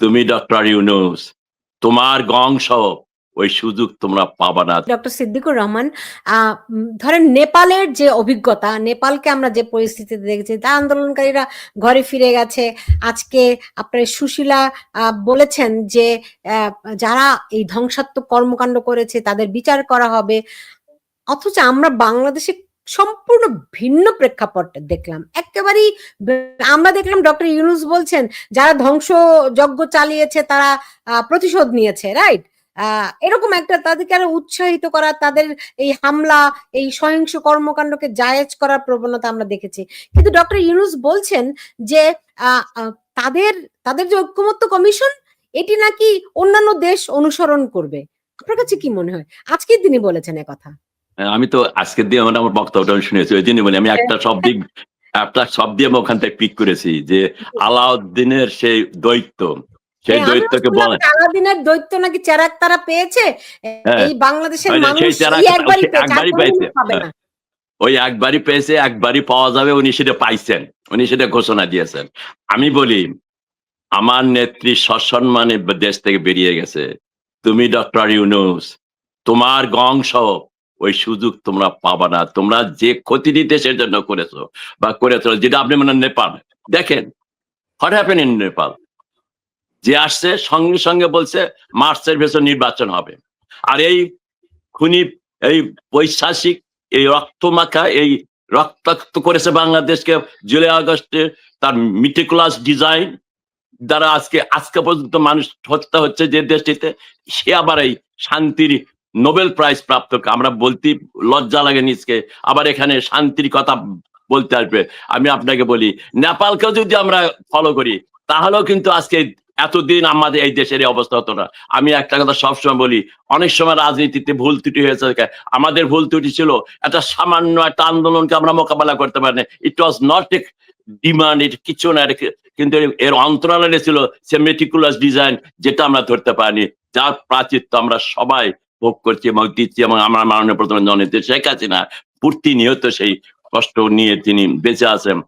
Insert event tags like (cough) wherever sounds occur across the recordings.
তুমি ডক্টর ইউনুস তোমার গংশ, ওই সুযোগ তোমরা পাবা না। ডক্টর সিদ্দিকুর রহমান ধরেন নেপালের যে অভিজ্ঞতা, নেপালকে আমরা যে পরিস্থিতিতে দেখেছি, তা আন্দোলনকারীরা ঘরে ফিরে গেছে। আজকে আপনার সুশীলা বলেছেন যে যারা এই ধ্বংসাত্মক কর্মকাণ্ড করেছে, তাদের বিচার করা হবে। অথচ আমরা বাংলাদেশে সম্পূর্ণ ভিন্ন প্রেক্ষাপট দেখলাম। একেবারেই আমরা দেখলাম ডক্টর ইউনুস বলছেন, যারা ধ্বংসযজ্ঞ চালিয়েছে তারা প্রতিশোধ নিয়েছে, রাইট? এরকম একটা তাদেরকে আরও উৎসাহিত করা তাদের এই হামলা, এই সহিংস কর্মকাণ্ডকে জায়েজ করার প্রবণতা আমরা দেখেছি। কিন্তু ডক্টর ইউনুস বলছেন যে তাদের তাদের যে ঐক্যমত্য কমিশন, এটি নাকি অন্যান্য দেশ অনুসরণ করবে। আপনার কাছে কি মনে হয়? আজকে তিনি বলেছেন কথা। আমি তো আজকের দিয়ে আমার আমার বক্তব্যটা আমি শুনেছি ওই জন্য বলি আমি একটা শব্দ একটা শব্দ আমি ওখান থেকে পিক করেছি যে আলাউদ্দিনের সেই দৈত্য সেই হ্যাঁ, দৈত্যকে বলে আলাদিনের দৈত্য নাকি চেরাক তারা পেয়েছে হ্যাঁ। এই বাংলাদেশের ওই মানুষ একবারই পেয়েছে একবারই পেয়েছে। ওই একবারই পেয়েছে একবারই পাওয়া যাবে উনি সেটা পাইছেন উনি সেটা ঘোষণা দিয়েছেন আমি বলি আমার নেত্রী সসম্মানে দেশ থেকে বেরিয়ে গেছে তুমি ডক্টর ইউনুস তোমার গং গংশ ওই সুযোগ তোমরা পাবা না। তোমরা যে ক্ষতি দেশের জন্য করেছ বা করেছ, যেটা আপনি মানে নেপাল। দেখেন হোয়াট হ্যাপেন ইন নেপাল যে আসছে, সঙ্গে সঙ্গে বলছে, মার্চের ভেতর নির্বাচন হবে। আর এই খুনি, এই পৈশাসিক এই রক্তমাখা, এই রক্তাক্ত করেছে বাংলাদেশকে জুলাই আগস্টে তার মিটিকুলাস ডিজাইন দ্বারা আজকে আজকে পর্যন্ত মানুষ হত্যা হচ্ছে যে দেশটিতে। সে আবার এই শান্তির নোবেল প্রাইজ প্রাপ্ত আমরা বলতে লজ্জা লাগে নিজকে। আবার এখানে শান্তির কথা বলতে আসবে। আমি আপনাকে বলি নেপালকে যদি আমরা ফলো করি, তাহলেও কিন্তু আজকে এতদিন আমাদের এই দেশের অবস্থা হতো না। আমি একটা কথা সবসময় বলি, অনেক সময় রাজনীতিতে ভুল ত্রুটি হয়েছে। আমাদের ভুল ত্রুটি ছিল একটা সামান্য একটা আন্দোলনকে আমরা মোকাবেলা করতে পারিনি। ইট ওয়াজ নট এ ডিমান্ড এটা কিছু না কিন্তু এর- এর অন্তরালে ছিল সে মেটিকুলাস ডিজাইন যেটা আমরা ধরতে পারিনি। যার প্রাচিত্য আমরা সবাই ভোগ করছি এবং দিচ্ছি এবং আমার মাননীয় প্রধান জনেত্রী শেখ হাসিনা প্রতিনিয়ত সেই কষ্ট নিয়ে তিনি বেঁচে আছেন।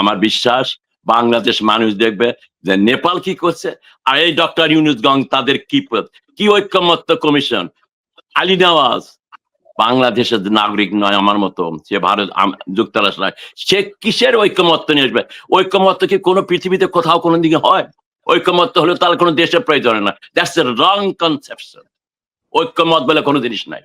আমার বিশ্বাস, বাংলাদেশ মানুষ দেখবে যে নেপাল কি করছে, আর এই ডক্টর ইউনুস গং তাদের কি কি ঐক্যমত্য কমিশন? আলী নওয়াজ বাংলাদেশের নাগরিক নয় আমার মতো, সে ভারত যুক্তরাষ্ট্র নয়, সে কিসের ঐক্যমত্য নিয়ে আসবে? ঐক্যমত্য কি কোনো পৃথিবীতে কোথাও কোনো দিকে হয়? ঐক্যমত্য হলে তার কোনো দেশের প্রয়োজন না। দ্যাটস এ রং কনসেপশন ঐক্যমত বলে কোনো জিনিস নাই।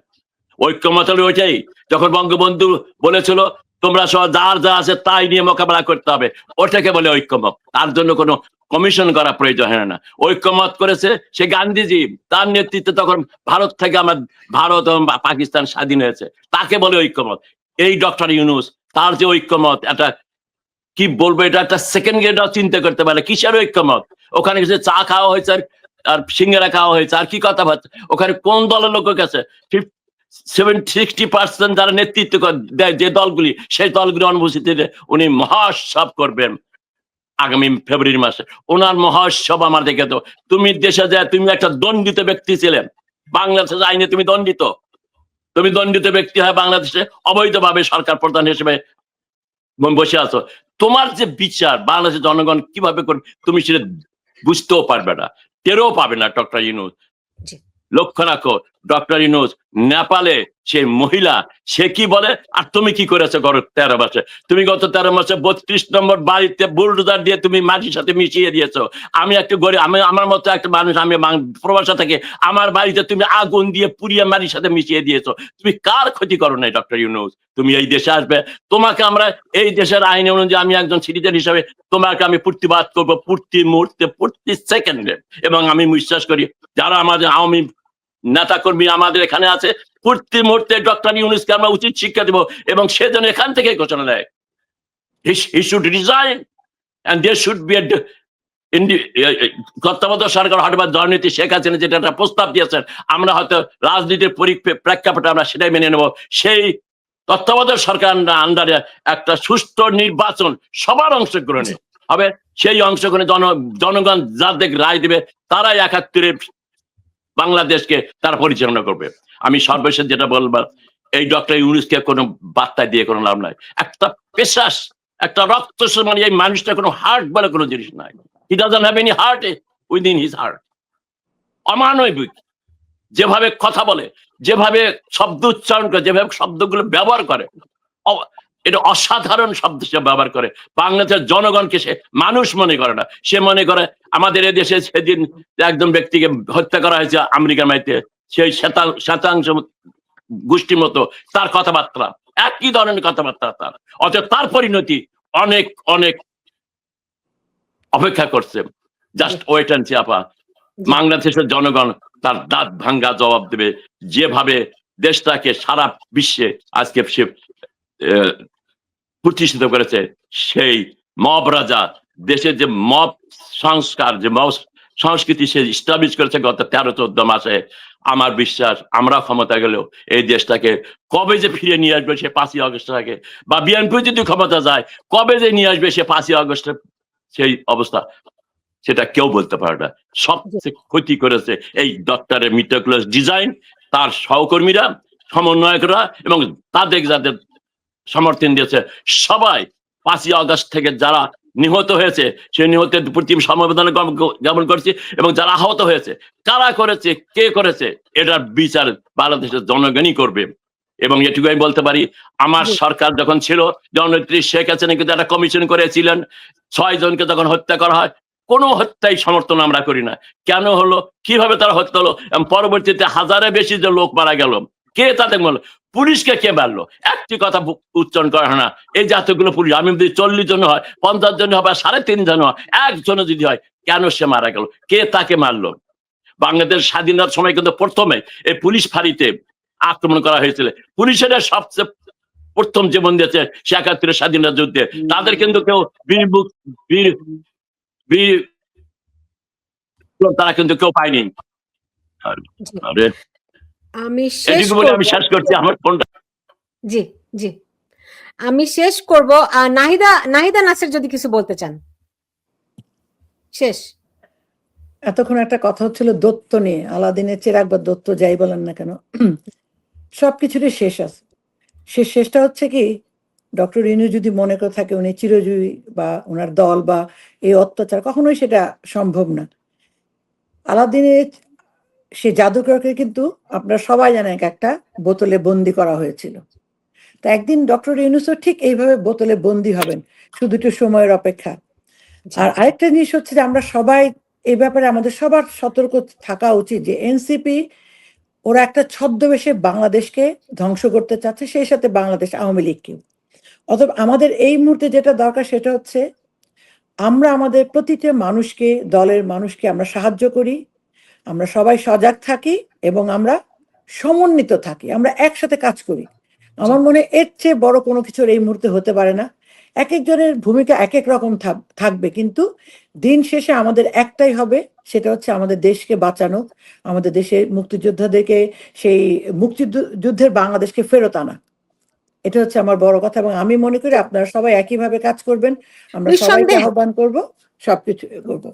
ঐক্যমত হলো ওইটাই, যখন বঙ্গবন্ধু বলেছিল, তোমরা সব যার যা আছে তাই নিয়ে মোকাবেলা করতে হবে। ওটাকে বলে ঐক্যমত। তার জন্য কোনো কমিশন করা প্রয়োজন হয় না। ঐক্যমত করেছে সে গান্ধীজি। তার নেতৃত্বে তখন ভারত থেকে আমার ভারত এবং পাকিস্তান স্বাধীন হয়েছে। তাকে বলে ঐক্যমত। এই ডক্টর ইউনুস, তার যে ঐক্যমত একটা কি বলব? এটা একটা সেকেন্ড গ্রেডাও চিন্তা করতে পারে। কিসের ঐক্যমত? ওখানে চা খাওয়া হয়েছে আর সিঙ্গারা খাওয়া হয়েছে। আর কি কথা হচ্ছে ওখানে কোন দলের লোক গেছে? সেভেন সিক্সটি পার্সেন্ট যারা নেতৃত্ব দেয় যে দলগুলি, সেই দলগুলি অনুভূতিতে উনি মহোৎসব করবেন আগামী ফেব্রুয়ারি মাসে। ওনার মহোৎসব আমার দেখে তো তুমি দেশে যায় তুমি একটা দণ্ডিত ব্যক্তি ছিলেন বাংলাদেশের আইনে তুমি দণ্ডিত। তুমি দণ্ডিত ব্যক্তি হয় বাংলাদেশে অবৈধভাবে সরকার প্রধান হিসেবে বসে আছো। তোমার যে বিচার বাংলাদেশের জনগণ কীভাবে করবে, তুমি সেটা বুঝতেও পারবে না। টেরও পাবে না ডক্টর ইউনুস জি। ডক্টর ইউনুস, নেপালে সেই মহিলা, সে কি বলে? আর তুমি কি করেছ গত তেরো মাসে? তুমি গত তেরো মাসে বত্রিশ নম্বর বাড়িতে বুলডোজার দিয়ে তুমি মাটির সাথে মিশিয়ে দিয়েছ। আমি একটা গরিব, আমি, আমার মতো একটা মানুষ, আমি প্রবাসা থেকে, আমার বাড়িতে তুমি আগুন দিয়ে পুড়িয়ে মাটির সাথে মিশিয়ে দিয়েছ। তুমি কার ক্ষতি করো নাই, ডক্টর ইউনুস? তুমি এই দেশে আসবে। তোমাকে আমরা এই দেশের আইন অনুযায়ী আমি একজন সিটিজেন হিসাবে, তোমাকে আমি প্রতিবাদ করব প্রতি মুহূর্তে, প্রতি সেকেন্ডে। এবং আমি বিশ্বাস করি, যারা আমাদের আওয়ামী নেতা কর্মী আমাদের এখানে আছে। প্রতি মুহূর্তে ডক্টর ইউনুসকে আমরা উচিত শিক্ষা দেব এবং সে যেন এখান থেকে ঘোষণা দেয়। He should resign and they should be তত্ত্বাবধায়ক সরকার বা দুর্নীতি শেখ হাসিনা যেটা একটা প্রস্তাব দিয়েছেন, আমরা হয়তো রাজনীতির প্রেক্ষাপটে আমরা সেটাই মেনে নেব। সেই তত্ত্বাবধায়ক সরকার আন্ডারে একটা সুষ্ঠু নির্বাচন সবার অংশগ্রহণে হবে। সেই অংশগ্রহণে জন, জনগণ যাদের রায় দেবে, তারাই একাত্তরে বাংলাদেশকে তারা পরিচালনা করবে। আমি সর্বশেষ যেটা বলবার এই ডক্টর ইউনুসকে কোনো বার্তা দিয়ে কোনো লাভ নাই। একটা পেশাস, একটা রক্ত মানে এই মানুষটা কোনো হার্ট বলে কোনো জিনিস নাই। He doesn't have any heart within his heart অমানবিক। যেভাবে কথা বলে, যেভাবে শব্দ উচ্চারণ করে, যেভাবে শব্দগুলো ব্যবহার করে এটা অসাধারণ শব্দ সে ব্যবহার করে। বাংলাদেশের জনগণকে সে মানুষ মনে করে না। সে মনে করে আমাদের এদেশে সেদিন একজন ব্যক্তিকে হত্যা করা হয়েছে আমেরিকার মাইতে। সেই শ্বেতা- শ্বেতাংশ গোষ্ঠীর মতো তার কথাবার্তা একই ধরনের কথাবার্তা তার। অথচ তার পরিণতি অনেক অনেক অপেক্ষা করছে। জাস্ট ওয়েট অ্যান্ড চাপা বাংলাদেশের জনগণ তার দাঁত ভাঙ্গা জবাব দেবে। যেভাবে দেশটাকে সারা বিশ্বে আজকে সে প্রতিষ্ঠিত করেছে সেই মব রাজা, দেশের যে মব সংস্কার, যে মব সংস্কৃতি সে স্টাবলিশ করেছে গত তেরো, চোদ্দ মাসে। আমার বিশ্বাস, আমরা ক্ষমতা গেলেও এই দেশটাকে কবে যে ফিরে নিয়ে আসবে সে পাঁচই আগস্টটাকে বা বিএনপি যদি ক্ষমতা যায়, কবে যে নিয়ে আসবে সে পাঁচই আগস্টে, সেই অবস্থা সেটা কেউ বলতে পারে না। সবচেয়ে ক্ষতি করেছে এই ডক্টরের মিটাকুলাস ডিজাইন তার সহকর্মীরা, সমন্বয়করা এবং তাদের যাদের সমর্থন দিয়েছে। সবাই পাঁচই আগস্ট থেকে যারা নিহত হয়েছে সেই নিহতের প্রতি সমবেদনা জ্ঞাপন- করছি এবং যারা আহত হয়েছে কারা করেছে কে করেছে এটার বিচার বাংলাদেশের জনগণই করবে। এবং এটুকু আমি বলতে পারি আমার সরকার যখন ছিল জননেত্রী শেখ হাসিনা কিন্তু একটা কমিশন করেছিলেন ছয় জনকে যখন হত্যা করা হয় কোনো হত্যাই সমর্থন আমরা করি না। কেন হলো? কীভাবে তারা হত্যা হলো? এবং পরবর্তীতে হাজারে বেশি যে লোক মারা গেল কে তাদের মারলো পুলিশকে কে মারলো? একটি কথা উচ্চারণ করা হয় না। এই জাতগুলো পুলিশ আমি যদি চল্লিশ জন হয় পঞ্চাশ জন হয় বা সাড়ে তিন জন হয় একজনও যদি হয় কেন সে মারা গেল? কে তাকে মারলো? বাংলাদেশ স্বাধীনতার সময় কিন্তু প্রথমে এই পুলিশ ফাঁড়িতে আক্রমণ করা হয়েছিল। পুলিশের সবচেয়ে প্রথম জীবন দিয়েছে সে একাত্তরের স্বাধীনতা যুদ্ধে। তাদের কিন্তু কেউ বীর তারা কিন্তু কেউ পায়নি। আরে আমি শেষ বলে আমি শেষ করছি আমার ফোনটা। জি জি। আমি শেষ করব আহ, নাহিদা নাহিদা নাসের যদি কিছু বলতে চান। শেষ। এতক্ষণ একটা কথা হচ্ছিল দত্ত নিয়ে আলাদিনের চেরাগ বা দত্ত যাই বলেন না কেন। (clears throat) সবকিছুরই শেষ আছে। সে শেষটা হচ্ছে কি ডক্টর রিনু যদি মনে করে থাকে উনি চিরজীবী বা ওনার দল বা এই অত্যাচার কখনোই সেটা সম্ভব না। আলাদিনের সে জাদুকরকে কিন্তু আপনারা সবাই জানেন এক একটা বোতলে বন্দি করা হয়েছিল। তা একদিন ডক্টর ইউনুসও ঠিক এইভাবে বোতলে বন্দি হবেন শুধু একটু সময়ের অপেক্ষা। আর আরেকটা জিনিস হচ্ছে যে আমরা সবাই এই ব্যাপারে আমাদের সবার সতর্ক থাকা উচিত যে এনসিপি ওরা একটা ছদ্মবেশে বাংলাদেশকে ধ্বংস করতে চাচ্ছে সেই সাথে বাংলাদেশ আওয়ামী লীগকেও অতএব আমাদের এই মুহূর্তে যেটা দরকার সেটা হচ্ছে আমরা আমাদের প্রতিটা মানুষকে দলের মানুষকে আমরা সাহায্য করি আমরা সবাই সজাগ থাকি এবং আমরা সমন্বিত থাকি আমরা একসাথে কাজ করি। আমার মনে এর চেয়ে বড় কোনো কিছুর এই মুহূর্তে হতে পারে না। এক একজনের ভূমিকা এক এক রকম থাকবে কিন্তু দিন শেষে আমাদের একটাই হবে সেটা হচ্ছে আমাদের দেশকে বাঁচানো আমাদের দেশের মুক্তিযোদ্ধাদেরকে সেই মুক্তিযুদ্ধের বাংলাদেশকে ফেরত আনা। এটা হচ্ছে আমার বড় কথা এবং আমি মনে করি আপনারা সবাই একইভাবে কাজ করবেন আমরা সবাইকে আহ্বান করব সবকিছু করব।